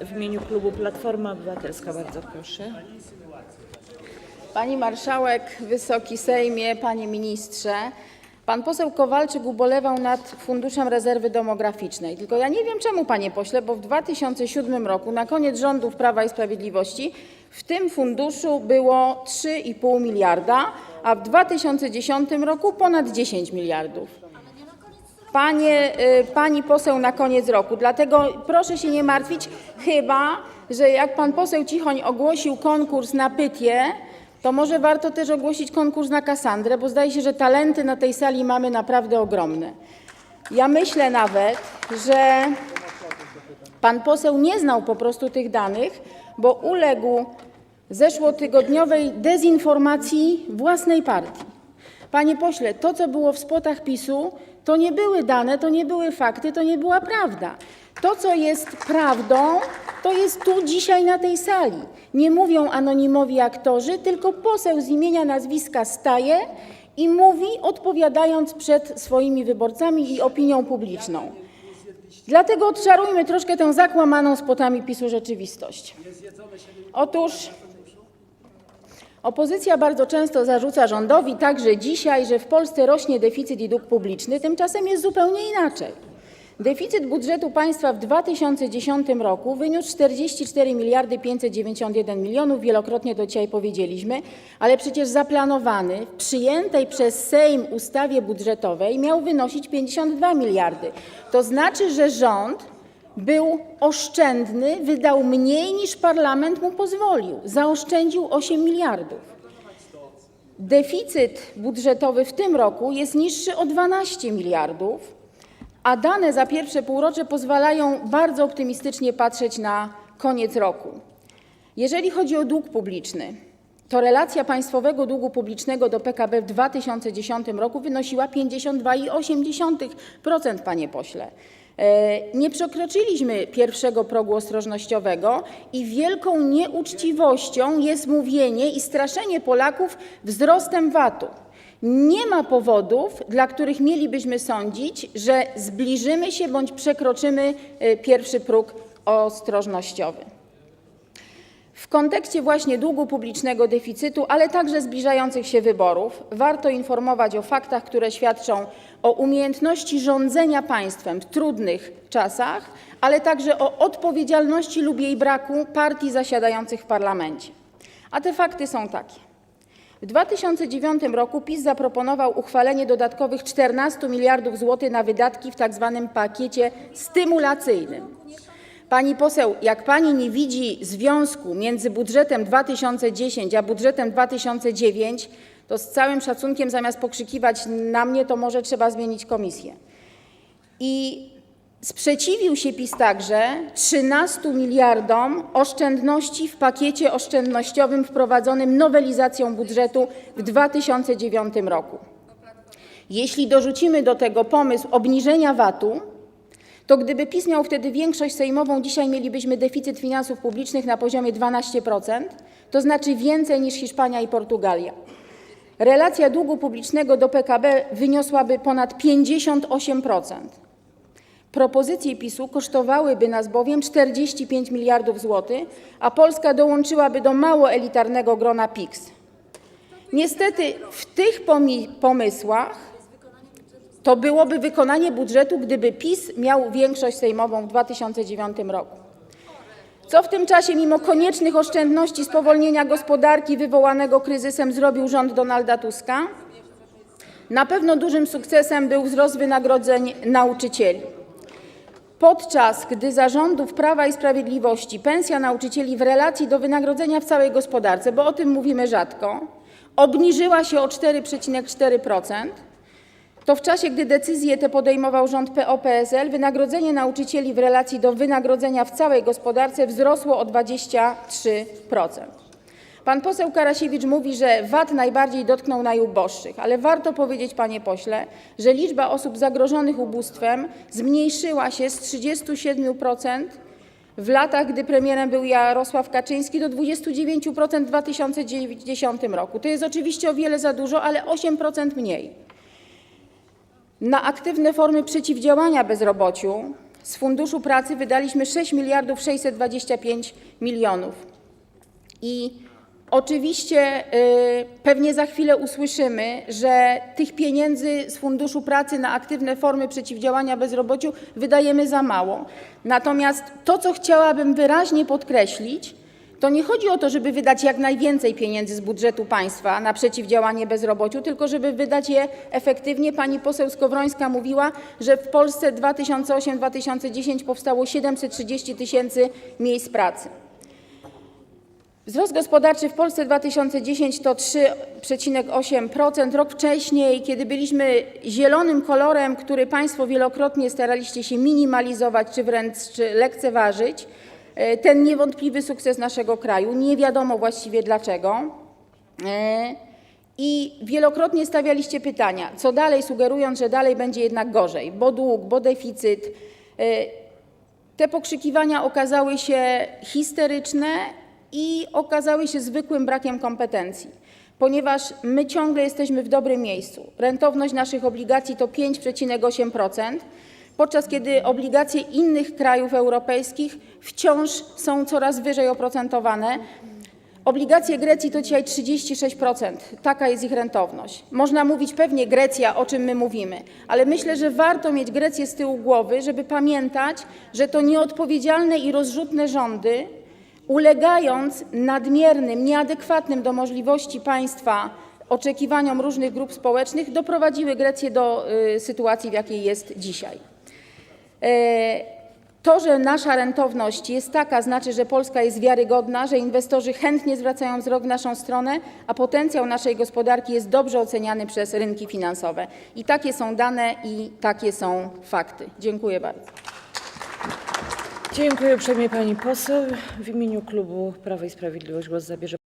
w imieniu klubu Platforma Obywatelska, bardzo proszę. Pani marszałek, Wysoki Sejmie, panie ministrze. Pan poseł Kowalczyk ubolewał nad Funduszem Rezerwy Demograficznej. Tylko ja nie wiem czemu, panie pośle, bo w 2007 roku, na koniec rządów Prawa i Sprawiedliwości, w tym funduszu było 3,5 miliarda, a w 2010 roku ponad 10 miliardów. Y, pani poseł na koniec roku. Dlatego proszę się nie martwić, chyba że jak pan poseł Cichoń ogłosił konkurs na pytie, to może warto też ogłosić konkurs na Kasandrę, bo zdaje się, że talenty na tej sali mamy naprawdę ogromne. Ja myślę nawet, że pan poseł nie znał po prostu tych danych, bo uległ zeszłotygodniowej dezinformacji własnej partii. Panie pośle, to co było w spotach PiSu, to nie były dane, to nie były fakty, to nie była prawda. To, co jest prawdą, to jest tu dzisiaj na tej sali. Nie mówią anonimowi aktorzy, tylko poseł z imienia, nazwiska staje i mówi, odpowiadając przed swoimi wyborcami i opinią publiczną. Dlatego odczarujmy troszkę tę zakłamaną spotami PiSu rzeczywistość. Otóż Opozycja bardzo często zarzuca rządowi, także dzisiaj, że w Polsce rośnie deficyt i dług publiczny, tymczasem jest zupełnie inaczej. Deficyt budżetu państwa w 2010 roku wyniósł 44 miliardy 591 milionów, wielokrotnie to dzisiaj powiedzieliśmy, ale przecież zaplanowany w przyjętej przez Sejm ustawie budżetowej miał wynosić 52 miliardy. To znaczy, że rząd był oszczędny, wydał mniej niż parlament mu pozwolił, zaoszczędził 8 miliardów. Deficyt budżetowy w tym roku jest niższy o 12 miliardów, a dane za pierwsze półrocze pozwalają bardzo optymistycznie patrzeć na koniec roku. Jeżeli chodzi o dług publiczny, to relacja państwowego długu publicznego do PKB w 2010 roku wynosiła 52,8%, panie pośle. E, Nie przekroczyliśmy pierwszego progu ostrożnościowego i wielką nieuczciwością jest mówienie i straszenie Polaków wzrostem VAT-u. Nie ma powodów, dla których mielibyśmy sądzić, że zbliżymy się bądź przekroczymy e, pierwszy próg ostrożnościowy. W kontekście właśnie długu publicznego, deficytu, ale także zbliżających się wyborów, warto informować o faktach, które świadczą o umiejętności rządzenia państwem w trudnych czasach, ale także o odpowiedzialności lub jej braku partii zasiadających w parlamencie. A te fakty są takie. W 2009 roku PiS zaproponował uchwalenie dodatkowych 14 miliardów złotych na wydatki w tzw. pakiecie stymulacyjnym. Pani poseł, jak pani nie widzi związku między budżetem 2010 a budżetem 2009, to z całym szacunkiem zamiast pokrzykiwać na mnie, to może trzeba zmienić komisję. I sprzeciwił się PiS także 13 miliardom oszczędności w pakiecie oszczędnościowym wprowadzonym nowelizacją budżetu w 2009 roku. Jeśli dorzucimy do tego pomysł obniżenia VAT-u, to gdyby PiS miał wtedy większość sejmową, dzisiaj mielibyśmy deficyt finansów publicznych na poziomie 12%, to znaczy więcej niż Hiszpania i Portugalia. Relacja długu publicznego do PKB wyniosłaby ponad 58%. Propozycje PiSu kosztowałyby nas bowiem 45 miliardów złotych, a Polska dołączyłaby do mało elitarnego grona PIKS. Niestety w tych pomysłach to byłoby wykonanie budżetu, gdyby PiS miał większość sejmową w 2009 roku. Co w tym czasie, mimo koniecznych oszczędności, spowolnienia gospodarki wywołanego kryzysem, zrobił rząd Donalda Tuska? Na pewno dużym sukcesem był wzrost wynagrodzeń nauczycieli. Podczas gdy za rządów Prawa i Sprawiedliwości pensja nauczycieli w relacji do wynagrodzenia w całej gospodarce, bo o tym mówimy rzadko, obniżyła się o 4,4%, to w czasie, gdy decyzje te podejmował rząd PO-PSL, wynagrodzenie nauczycieli w relacji do wynagrodzenia w całej gospodarce wzrosło o 23%. Pan poseł Karasiewicz mówi, że VAT najbardziej dotknął najuboższych, ale warto powiedzieć, panie pośle, że liczba osób zagrożonych ubóstwem zmniejszyła się z 37% w latach, gdy premierem był Jarosław Kaczyński, do 29% w 2010 roku. To jest oczywiście o wiele za dużo, ale 8% mniej. Na aktywne formy przeciwdziałania bezrobociu z Funduszu Pracy wydaliśmy 6 miliardów 625 milionów. I oczywiście y, pewnie za chwilę usłyszymy, że tych pieniędzy z Funduszu Pracy na aktywne formy przeciwdziałania bezrobociu wydajemy za mało. Natomiast to, co chciałabym wyraźnie podkreślić, to nie chodzi o to, żeby wydać jak najwięcej pieniędzy z budżetu państwa na przeciwdziałanie bezrobociu, tylko żeby wydać je efektywnie. Pani poseł Skowrońska mówiła, że w Polsce 2008-2010 powstało 730 tysięcy miejsc pracy. Wzrost gospodarczy w Polsce 2010 to 3,8%. Rok wcześniej, kiedy byliśmy zielonym kolorem, który Państwo wielokrotnie staraliście się minimalizować czy wręcz lekceważyć, ten niewątpliwy sukces naszego kraju, nie wiadomo właściwie dlaczego. E, I wielokrotnie stawialiście pytania, co dalej, sugerując, że dalej będzie jednak gorzej, bo dług, bo deficyt. E, te pokrzykiwania okazały się histeryczne i okazały się zwykłym brakiem kompetencji, ponieważ my ciągle jesteśmy w dobrym miejscu. Rentowność naszych obligacji to 5,8%, podczas kiedy obligacje innych krajów europejskich wciąż są coraz wyżej oprocentowane. Obligacje Grecji to dzisiaj 36%. Taka jest ich rentowność. Można mówić pewnie Grecja, o czym my mówimy, ale myślę, że warto mieć Grecję z tyłu głowy, żeby pamiętać, że to nieodpowiedzialne i rozrzutne rządy, ulegając nadmiernym, nieadekwatnym do możliwości państwa oczekiwaniom różnych grup społecznych, doprowadziły Grecję do y, sytuacji, w jakiej jest dzisiaj. E, To, że nasza rentowność jest taka, znaczy, że Polska jest wiarygodna, że inwestorzy chętnie zwracają wzrok w naszą stronę, a potencjał naszej gospodarki jest dobrze oceniany przez rynki finansowe. I takie są dane i takie są fakty. Dziękuję bardzo. Dziękuję uprzejmie pani poseł. W imieniu klubu Prawo i Sprawiedliwość głos zabierze